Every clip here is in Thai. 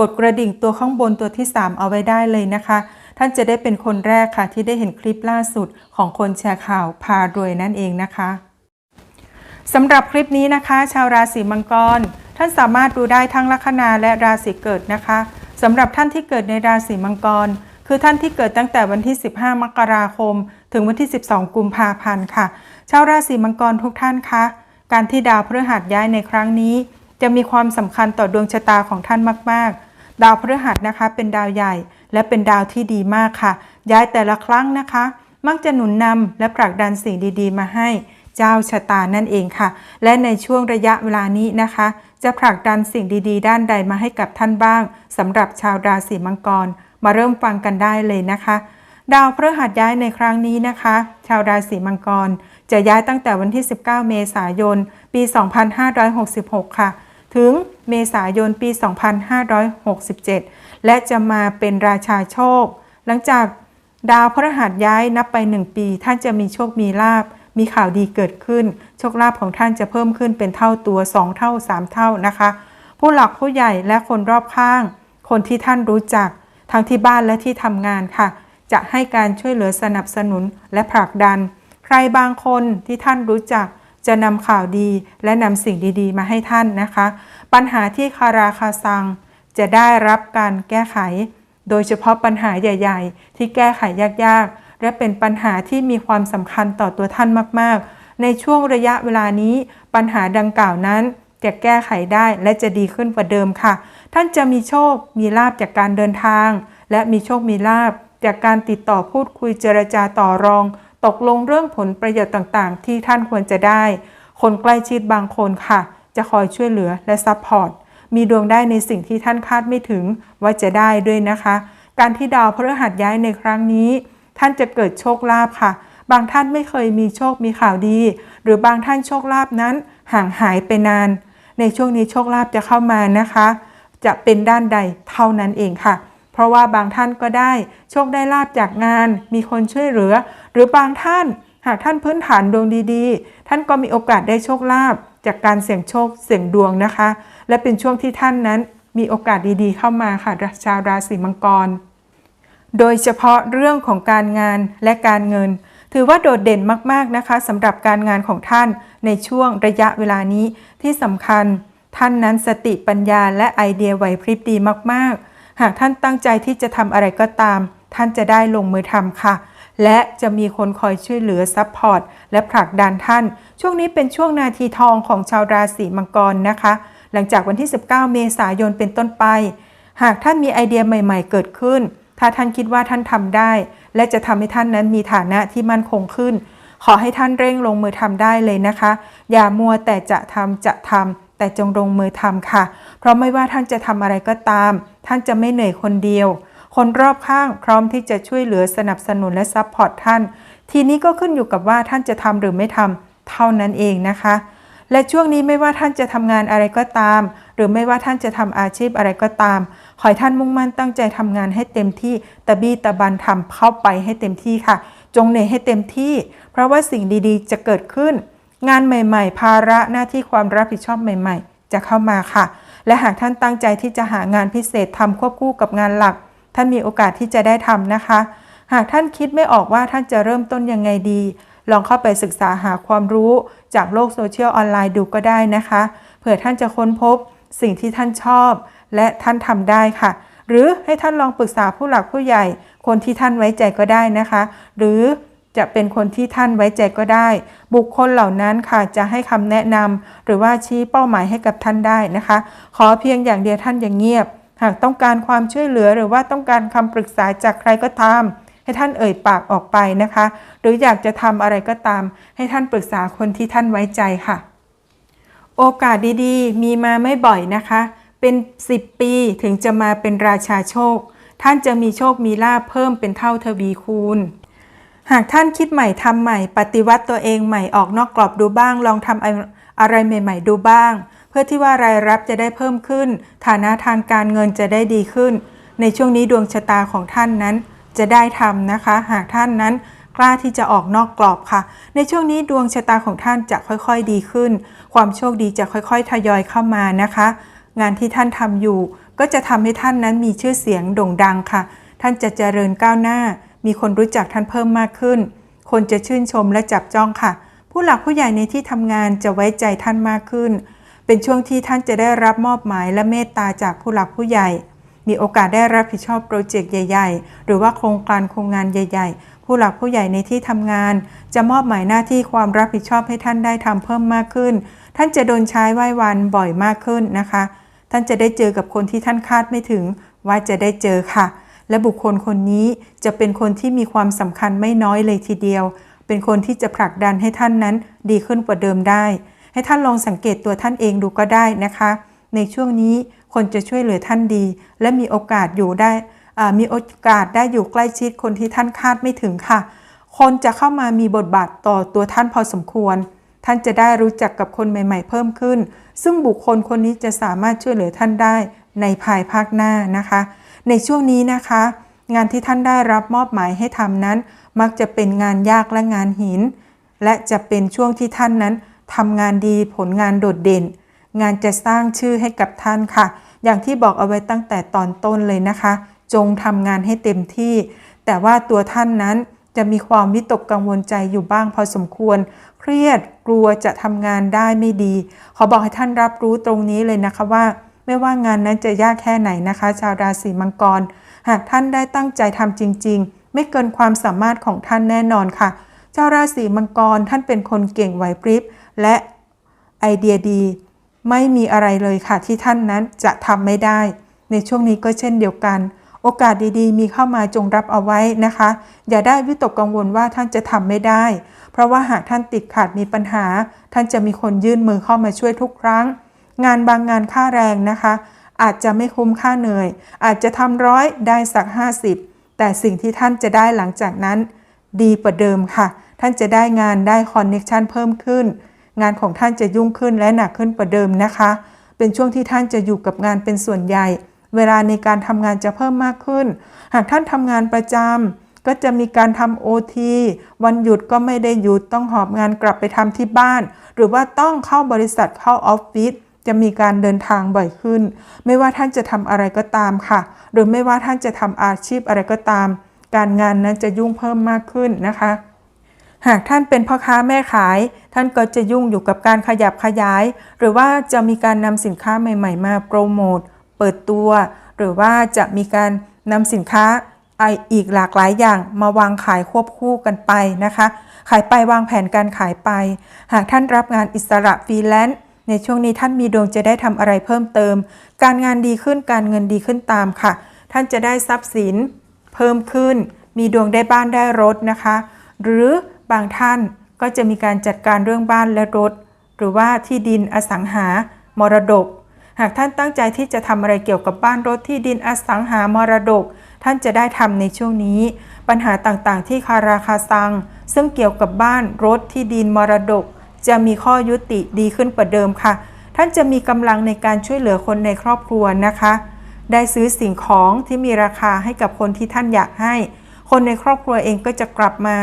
กดกระดิ่งตัวข้างบนตัวที่ 3 เอาไว้ได้เลยนะคะ ท่านจะได้เป็นคนแรกค่ะ ที่ได้เห็นคลิปล่าสุดของคนแชร์ข่าวพารวยนั่นเองนะคะสำหรับคลิปนี้นะคะ ชาวราศีมังกร ท่านสามารถดูได้ทั้งลัคนาและราศีเกิดนะคะสำหรับท่านที่เกิดในราศีมังกร คือท่านที่เกิดตั้งแต่วันที่ 15 มกราคม ถึงวันที่ 12 กุมภาพันธ์ค่ะ ชาวราศีมังกรทุกท่านคะการที่ดาวพฤหัสย้ายในครั้งนี้ จะมีความสำคัญต่อดวงชะตาของท่านมาก ๆ ดาวพฤหัสนะคะเป็นดาวใหญ่ และเป็นดาวที่ดีมากค่ะ ย้ายแต่ละครั้งนะคะ มักจะหนุนนำและผลักดันสิ่งดีๆ มาให้เจ้าชะตานั่นเองค่ะ และในช่วงระยะเวลานี้นะคะ จะผลักดันสิ่งดีๆ ด้านใดมาให้กับท่านบ้างสำหรับชาวราศีมังกร มาเริ่มฟังกันได้เลยนะคะ ดาวพฤหัสย้ายในครั้งนี้นะคะ ชาวราศีมังกร จะย้ายตั้งแต่วันที่ 19 เมษายน ปี 2566 ค่ะ ถึงเมษายนปี 2567 และจะมาเป็นราชาโชค หลังจากดาวพฤหัสย้ายนับไป 1 ปี ท่านจะมีโชคมีลาบมีข่าวดีเกิดขึ้น โชคลาภของท่านจะเพิ่มขึ้นเป็นเท่าตัว 2 เท่า 3 เท่านะคะ ผู้หลักผู้ใหญ่และคนรอบข้าง คนที่ท่านรู้จัก ทั้งที่บ้านและที่ทำงานค่ะ จะให้การช่วยเหลือสนับสนุนและผลักดัน ใครบางคนที่ท่านรู้จัก จะนำข่าวดีและนำสิ่งดีๆ มาให้ท่านนะคะ ปัญหาที่คาราคาซัง จะได้รับการแก้ไข โดยเฉพาะปัญหาใหญ่ ๆ ที่แก้ไขยากๆ และเป็นปัญหาที่มีความสำคัญต่อตัวท่านมากๆ ในช่วงระยะเวลานี้ ปัญหาดังกล่าวนั้นจะแก้ไขได้และจะดีขึ้นกว่าเดิมค่ะ ท่านจะมีโชค มีลาบจากการเดินทาง และมีโชค มีลาบจากการติดต่อพูดคุยเจรจาต่อรอง ตกลงเรื่องผลประโยชน์ต่างๆ ที่ท่านควรจะได้ คนใกล้ชิดบางคนค่ะ จะคอยช่วยเหลือและซัพพอร์ต มีดวงได้ในสิ่งที่ท่านคาดไม่ถึงว่าจะได้ด้วยนะคะ การที่ดาวพฤหัสย้ายในครั้งนี้ ท่านจะเกิดโชคลาภค่ะ บางท่านไม่เคยมีโชคมีข่าวดี หรือบางท่านโชคลาภนั้นห่างหายไปนาน ในช่วงนี้โชคลาภจะเข้ามานะคะ จะเป็นด้านใดเท่านั้นเองค่ะ เพราะว่าบางท่านก็ได้ โชคได้ลาบจากงาน มีคนช่วยเหลือ หรือบางท่านหากท่านพื้นฐานดวงดีๆ ท่านก็มีโอกาสได้โชคลาภจากการเสี่ยงโชคเสี่ยงดวงนะคะ และเป็นช่วงที่ท่านนั้นมีโอกาสดีๆ เข้ามาค่ะชาวราศีมังกร โดยเฉพาะเรื่องของการงานและการเงิน ถือว่าโดดเด่นมากๆนะคะสำหรับการงานของท่านในช่วงระยะเวลานี้ที่สำคัญ ท่านนั้นสติปัญญาและไอเดียไหวพริบดีมากๆ หากท่านตั้งใจที่จะทำอะไรก็ตาม ท่านจะได้ลงมือทำค่ะ และจะมีคนคอยช่วยเหลือซัพพอร์ตและผลักดันท่าน ช่วงนี้เป็นช่วงนาทีทองของชาวราศีมังกรนะคะ หลังจากวันที่ 19 เมษายนเป็นต้นไป หากท่านมีไอเดียใหม่ ๆ เกิดขึ้น ถ้าท่านคิดว่าท่านทำได้ และจะทำให้ท่านนั้นมีฐานะที่มั่นคงขึ้น ขอให้ท่านเร่งลงมือทำได้เลยนะคะ อย่ามัวแต่จะทำจะทำแต่จงลงมือทำค่ะ เพราะไม่ว่าท่านจะทำอะไรก็ตาม ท่านจะไม่เหนื่อยคนเดียว คนรอบข้างพร้อมที่จะช่วยเหลือสนับสนุนและซัพพอร์ตท่าน ทีนี้ก็ขึ้นอยู่กับว่าท่านจะทำหรือไม่ทำเท่านั้นเองนะคะ และช่วงนี้ไม่ว่าท่านจะทำงานอะไรก็ตาม หรือไม่ว่าท่านจะทำอาชีพอะไรก็ตาม ขอให้ท่านมุ่งมั่นตั้งใจทำงานให้เต็มที่ตะบี้ตะบันทำเข้าไปให้เต็มที่ค่ะ จงเหนื่อยให้เต็มที่ เพราะว่าสิ่งดีๆ จะเกิดขึ้น งานใหม่ๆ ภาระหน้าที่ความรับผิดชอบใหม่ ๆ จะเข้ามาค่ะ และหากท่านตั้งใจที่จะหางานพิเศษทำควบคู่กับงานหลัก ท่านมีโอกาสที่จะได้ทำนะคะ หากท่านคิดไม่ออกว่าท่านจะเริ่มต้นยังไงดี ลองเข้าไปศึกษาหาความรู้จากโลกโซเชียลออนไลน์ดูก็ได้นะคะ เผื่อท่านจะค้นพบสิ่งที่ท่านชอบ และท่านทำได้ค่ะ หรือให้ท่านลองปรึกษาผู้หลักผู้ใหญ่ คนที่ท่านไว้ใจก็ได้นะคะ หรือจะเป็นคนที่ท่านไว้ใจก็ได้ บุคคลเหล่านั้นค่ะจะให้คำแนะนำหรือว่าชี้เป้าหมายให้กับท่านได้นะคะ ขอเพียงอย่างเดียวท่านอย่างเงียบ หากต้องการความช่วยเหลือหรือว่าต้องการคำปรึกษาจากใครก็ตาม ให้ท่านเอ่ยปากออกไปนะคะ หรืออยากจะทำอะไรก็ตาม ให้ท่านปรึกษาคนที่ท่านไว้ใจค่ะ โอกาสดีๆ มีมาไม่บ่อยนะคะ เป็น 10 ปีถึงจะมาเป็นราชาโชค ท่านจะมีโชคมีลาภเพิ่มเป็นเท่าทวีคูณหากท่านคิดใหม่ทำใหม่ ปฏิวัติตัวเองใหม่ออกนอกกรอบดูบ้าง ลองทำ อะไรใหม่ ๆ ดูบ้าง เพื่อที่ว่ารายรับจะได้เพิ่มขึ้น ฐานะทางการเงินจะได้ดีขึ้น ในช่วงนี้ดวงชะตาของท่านนั้น จะได้ทำนะคะ หากท่านนั้นกล้าที่จะออกนอกกรอบค่ะ ในช่วงนี้ดวงชะตาของท่านจะค่อยๆดีขึ้น ความโชคดีจะค่อยๆ ทยอยเข้ามานะคะ งานที่ท่านทำอยู่ ก็จะทำให้ท่านนั้นมีชื่อเสียงโด่งดังค่ะ ท่านจะเจริญก้าวหน้า มีคนรู้จักท่านเพิ่มมากขึ้น คนจะชื่นชมและจับจ้องค่ะ ผู้หลักผู้ใหญ่ในที่ทำงานจะไว้ใจท่านมากขึ้น เป็นช่วงที่ท่านจะได้รับมอบหมายและเมตตาจากผู้หลักผู้ใหญ่ มีโอกาสได้รับผิดชอบโปรเจกต์ใหญ่ ๆ หรือว่าโครงการโครงงานใหญ่ ๆ ผู้หลักผู้ใหญ่ในที่ทำงาน จะมอบหมายหน้าที่ความรับผิดชอบให้ท่านได้ทำเพิ่มมากขึ้น ท่านจะโดนใช้ไหว้วันบ่อยมากขึ้นนะคะ ท่านจะได้เจอกับคนที่ท่านคาดไม่ถึง ว่าจะได้เจอค่ะและบุคคลคนนี้จะเป็นคนที่มีความสำคัญไม่น้อยเลยทีเดียว เป็นคนที่จะผลักดันให้ท่านนั้นดีขึ้นกว่าเดิมได้ ให้ท่านลองสังเกตตัวท่านเองดูก็ได้นะคะ ในช่วงนี้คนจะช่วยเหลือท่านดี และมีโอกาสอยู่ได้มีโอกาสได้อยู่ใกล้ชิดคนที่ท่านคาดไม่ถึงค่ะ คนจะเข้ามามีบทบาทต่อตัวท่านพอสมควร ท่านจะได้รู้จักกับคนใหม่ ๆ เพิ่มขึ้น ซึ่งบุคคลคนนี้จะสามารถช่วยเหลือท่านได้ในภายภาคหน้านะคะ ในช่วงนี้นะคะ งานที่ท่านได้รับมอบหมายให้ทำนั้น มักจะเป็นงานยากและงานหิน และจะเป็นช่วงที่ท่านนั้นทำงานดีผลงานโดดเด่น งานจะสร้างชื่อให้กับท่านค่ะ อย่างที่บอกเอาไว้ตั้งแต่ตอนต้นเลยนะคะ จงทำงานให้เต็มที่ แต่ว่าตัวท่านนั้นจะมีความวิตกกังวลใจอยู่บ้างพอสมควร เครียดกลัวจะทำงานได้ไม่ดี ขอบอกให้ท่านรับรู้ตรงนี้เลยนะคะว่า ไม่ว่างานนั้นจะยากแค่ไหนนะคะ ชาวราศีมังกร หากท่านได้ตั้งใจทำจริง ๆ ไม่เกินความสามารถของท่านแน่นอนค่ะ เจ้าราศีมังกรท่านเป็นคนเก่งไหวพริบ และไอเดียดี ไม่มีอะไรเลยค่ะที่ท่านนั้นจะทำไม่ได้ ในช่วงนี้ก็เช่นเดียวกัน โอกาสดีๆ มีเข้ามาจงรับเอาไว้นะคะ อย่าได้วิตกกังวลว่าท่านจะทำไม่ได้ เพราะว่าหากท่านติดขัดมีปัญหา ท่านจะมีคนยื่นมือเข้ามาช่วยทุกครั้ง งานบางงานค่าแรงนะคะอาจจะไม่คุ้มค่าเหนื่อย อาจจะทำร้อยได้สัก 50 แต่สิ่งที่ท่านจะได้หลังจากนั้น ดีกว่าเดิมค่ะ ท่านจะได้งานได้คอนเน็ชันเพิ่มขึ้น งานของท่านจะยุ่งขึ้นและหนักขึ้นกว่าเดิมนะคะ เป็นช่วงที่ท่านจะอยู่กับงานเป็นส่วนใหญ่ เวลาในการทำงานจะเพิ่มมากขึ้น หากท่านทำงานประจำก็จะมีการทำโอทีวันหยุดก็ไม่ได้หยุดต้องหอบงานกลับไปทำที่บ้าน หรือว่าต้องเข้าบริษัทเข้าออฟฟิศ จะมีการเดินทางบ่อยขึ้น ไม่ว่าท่านจะทำอะไรก็ตามค่ะ หรือไม่ว่าท่านจะทำอาชีพอะไรก็ตาม การงานนั้นจะยุ่งเพิ่มมากขึ้นนะคะ หากท่านเป็นพ่อค้าแม่ขาย ท่านก็จะยุ่งอยู่กับการขยับขยาย หรือว่าจะมีการนำสินค้าใหม่ ๆ มาโปรโมทเปิดตัว หรือว่าจะมีการนำสินค้าไออีกหลากหลายอย่างมาวางขายควบคู่กันไปนะคะ ขายไปวางแผนการขายไป หากท่านรับงานอิสระฟรีแลนซ์ ในช่วงนี้ท่านมีดวงจะได้ทำอะไรเพิ่มเติม การงานดีขึ้นการเงินดีขึ้นตามค่ะ ท่านจะได้ทรัพย์สินเพิ่มขึ้น มีดวงได้บ้านได้รถนะคะ หรือบางท่านก็จะมีการจัดการเรื่องบ้านและรถ หรือว่าที่ดินอสังหา มรดก หากท่านตั้งใจที่จะทำอะไรเกี่ยวกับบ้านรถที่ดินอสังหามรดก ท่านจะได้ทำในช่วงนี้ ปัญหาต่างๆ ที่คาราคาซัง ซึ่งเกี่ยวกับบ้านรถที่ดินมรดก จะมีข้อยุติดีขึ้นกว่าเดิมค่ะ ท่านจะมีกำลังในการช่วยเหลือคนในครอบครัวนะคะ ได้ซื้อสิ่งของที่มีราคาให้กับคนที่ท่านอยากให้ คนในครอบครัวเองก็จะกลับมา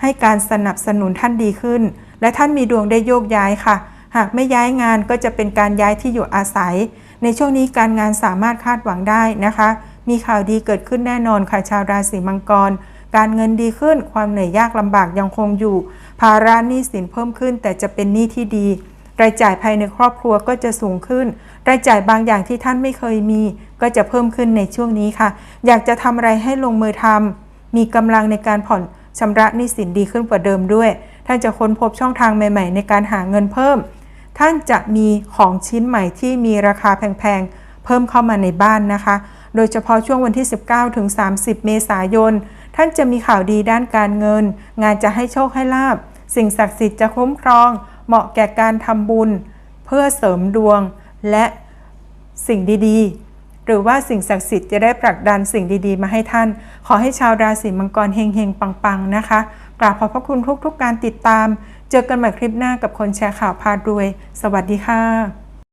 ให้การสนับสนุนท่านดีขึ้น และท่านมีดวงได้โยกย้ายค่ะ หากไม่ย้ายงานก็จะเป็นการย้ายที่อยู่อาศัย ในช่วงนี้การงานสามารถคาดหวังได้นะคะ มีข่าวดีเกิดขึ้นแน่นอนค่ะชาวราศีมังกรการเงินดีขึ้น ความเหนื่อยยากลำบากยังคงอยู่ ภาระหนี้สินเพิ่มขึ้น แต่จะเป็นหนี้ที่ดี รายจ่ายภายในครอบครัวก็จะสูงขึ้น รายจ่ายบางอย่างที่ท่านไม่เคยมี ก็จะเพิ่มขึ้นในช่วงนี้ค่ะ อยากจะทำอะไรให้ลงมือทำมีกำลังในการผ่อนชำระหนี้สินดีขึ้นกว่าเดิมด้วย ท่านจะค้นพบช่องทางใหม่ ๆ ในการหาเงินเพิ่ม ท่านจะมีของชิ้นใหม่ที่มีราคาแพงๆ เพิ่มเข้ามาในบ้านนะคะ โดยเฉพาะช่วงวันที่ 19 ถึง 30 เมษายน ท่านจะมีข่าวดีด้านการเงิน งานจะให้โชคให้ลาบ สิ่งศักดิ์สิทธิ์จะคุ้มครอง เหมาะแก่การทำบุญ เพื่อเสริมดวงและสิ่งดีๆ หรือว่าสิ่งศักดิ์สิทธิ์จะได้ผลักดันสิ่งดีๆ มาให้ท่าน ขอให้ชาวราศีมังกรเฮงๆ ปังๆ นะคะกราบขอบพระคุณทุกๆการติดตตาม เจอกันใหม่คลิปหน้ากับคนแชร์ข่าวพารวย สวัสดีค่ะ